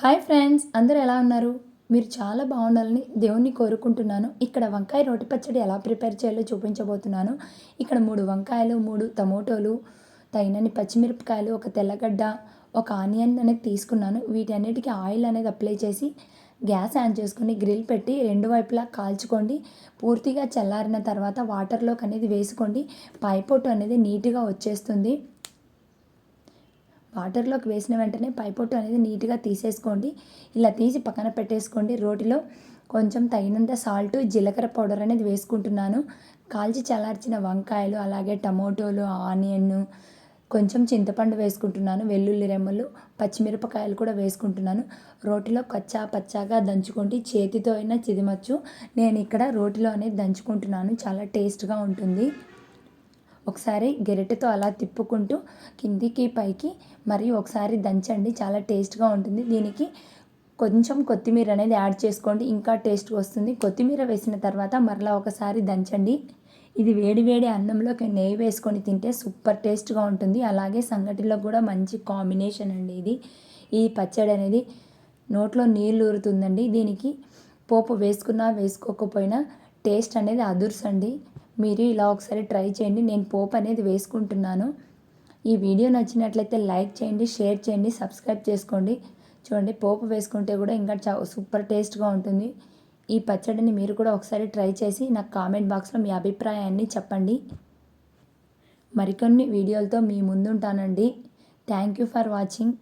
Hi friends అందరూ ఎలా ఉన్నారు? మీరు చాలా బాగుండాలని దేవుణ్ణి కోరుకుంటున్నాను. ఇక్కడ వంకాయ రోటి పచ్చడి ఎలా ప్రిపేర్ చేయాలో చూపించబోతున్నాను. ఇక్కడ మూడు వంకాయలు మూడు టమోటోలు తగినన్ని పచ్చిమిరపకాయలు ఒక తెల్లగడ్డ ఒక ఆనియన్ అనేది తీసుకున్నాను. వీటన్నిటికీ ఆయిల్ అనేది అప్లై చేసి గ్యాస్ ఆన్ చేసుకొని గ్రిల్ పెట్టి రెండు వైపులా కాల్చుకోండి. పూర్తిగా చల్లారిన తర్వాత వాటర్లోకి అనేది వేసుకోండి. పైపొట్టు అనేది నీట్గా వచ్చేస్తుంది. వాటర్లోకి వేసిన వెంటనే పైపొట్టు అనేది నీట్గా తీసేసుకోండి. ఇలా తీసి పక్కన పెట్టేసుకోండి. రోటిలో కొంచెం తగినంత సాల్ట్ జీలకర్ర పౌడర్ అనేది వేసుకుంటున్నాను. కాల్చి చల్లార్చిన వంకాయలు అలాగే టమోటోలు ఆనియన్ కొంచెం చింతపండు వేసుకుంటున్నాను. వెల్లుల్లి రెమ్మలు పచ్చిమిరపకాయలు కూడా వేసుకుంటున్నాను. రోటిలో కచ్చా పచ్చాగా దంచుకోండి. చేతితో అయినా చిదిమచ్చు. నేను ఇక్కడ రోటిలో అనేది దంచుకుంటున్నాను. చాలా టేస్ట్గా ఉంటుంది. ఒకసారి గెరిటెతో అలా తిప్పుకుంటూ కిందికి పైకి మరియు ఒకసారి దంచండి. చాలా టేస్ట్గా ఉంటుంది. దీనికి కొంచెం కొత్తిమీర అనేది యాడ్ చేసుకోండి. ఇంకా టేస్ట్ వస్తుంది. కొత్తిమీర వేసిన తర్వాత మరలా ఒకసారి దంచండి. ఇది వేడి వేడి అన్నంలోకి నెయ్యి వేసుకొని తింటే సూపర్ టేస్ట్గా ఉంటుంది. అలాగే సంగటిలో కూడా మంచి కాంబినేషన్ అండి ఇది. ఈ పచ్చడి అనేది నోట్లో నీళ్ళు ఊరుతుందండి. దీనికి పోపు వేసుకున్నా వేసుకోకపోయినా టేస్ట్ అనేది అదుర్సండి మీరు ఇలా ఒకసారి ట్రై చేయండి. నేను పోపు అనేది వేసుకుంటున్నాను. ఈ వీడియో నచ్చినట్లయితే లైక్ చేయండి షేర్ చేయండి సబ్స్క్రైబ్ చేసుకోండి. చూడండి పోపు వేసుకుంటే కూడా ఇంకా చా సూపర్ టేస్ట్గా ఉంటుంది. ఈ పచ్చడిని మీరు కూడా ఒకసారి ట్రై చేసి నాకు కామెంట్ బాక్స్లో మీ అభిప్రాయాన్ని చెప్పండి. మరికొన్ని వీడియోలతో మీ ముందుంటానండి. Thank you for watching.